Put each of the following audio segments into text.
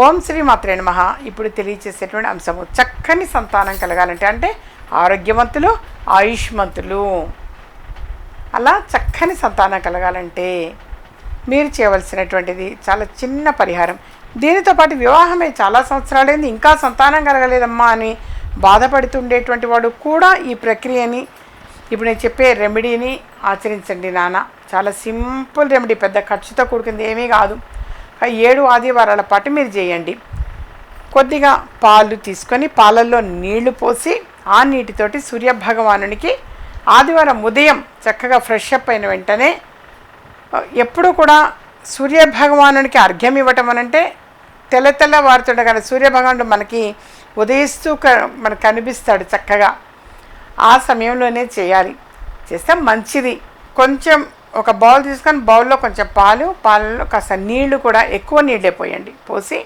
ఓం శ్రీ మాత్రే నమ. ఇప్పుడు తెలియచేసేటువంటి అంశము చక్కని సంతానం కలగాలంటే అంటే ఆరోగ్యవంతులు ఆయుష్మంతులు. అలా చక్కని సంతానం కలగాలంటే మీరు చేయవలసినటువంటిది చాలా చిన్న పరిహారం. దీనితో పాటు వివాహమే చాలా సంవత్సరాలైంది ఇంకా సంతానం కలగలేదమ్మా అని బాధపడుతుండేటువంటి వాడు కూడా ఈ ప్రక్రియని ఇప్పుడు నేను చెప్పే రెమెడీని ఆచరించండి నాన్న. చాలా సింపుల్ రెమెడీ పెద్ద ఖర్చుతో కూడుకుంది ఏమీ కాదు. ఏడు ఆదివారాల పాటు మీరు చేయండి. కొద్దిగా పాలు తీసుకొని పాలల్లో నీళ్ళు పోసి ఆ నీటితోటి సూర్యభగవానునికి ఆదివారం ఉదయం చక్కగా ఫ్రెష్ అప్ అయిన వెంటనే ఎప్పుడూ కూడా సూర్యభగవానునికి అర్ఘ్యం ఇవ్వటం అనంటే తెల్ల తెల్ల వారుతుండగానే సూర్యభగవానుడు మనకి ఉదయిస్తూ క- మనకు కనిపిస్తాడు చక్కగా. ఆ సమయంలోనే చేయాలి. చేస్తే మంచిది. కొంచెం ఒక బౌల్ తీసుకొని బౌల్లో కొంచెం పాలు పాలలో కాస్త నీళ్ళు కూడా ఎక్కువ నీళ్ళే పోయండి. పోసి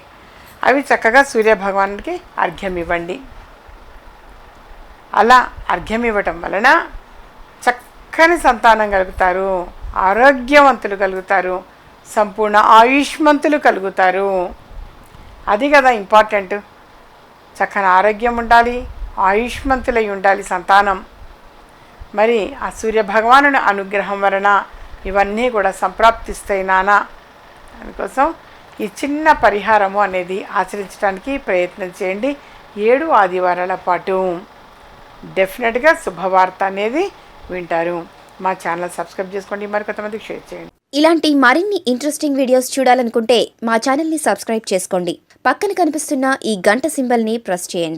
అవి చక్కగా సూర్యభగవానుడికి అర్ఘ్యం ఇవ్వండి. అలా అర్ఘ్యం ఇవ్వటం వలన చక్కని సంతానం కలుగుతారు ఆరోగ్యవంతులు కలుగుతారు సంపూర్ణ ఆయుష్మంతులు కలుగుతారు. అది కదా ఇంపార్టెంట్. చక్కని ఆరోగ్యం ఉండాలి ఆయుష్మంతులై ఉండాలి సంతానం. మరి ఆ సూర్య భగవానుని అనుగ్రహం వలన ఇవన్నీ కూడా సంప్రాప్తిస్తాయి నానా. అందుకోసం ఈ చిన్న పరిహారము అనేది ఆచరించడానికి ప్రయత్నం చేయండి. ఏడు ఆదివారాల పాటు డెఫినెట్గా శుభవార్త అనేది వింటారు. మా ఛానల్ సబ్స్క్రైబ్ చేసుకోండి. మరికొంతమందికి షేర్ చేయండి. ఇలాంటి మరిన్ని ఇంట్రెస్టింగ్ వీడియోస్ చూడాలనుకుంటే మా ఛానల్ని సబ్స్క్రైబ్ చేసుకోండి. పక్కన కనిపిస్తున్న ఈ గంట సింబల్ని ప్రెస్ చేయండి.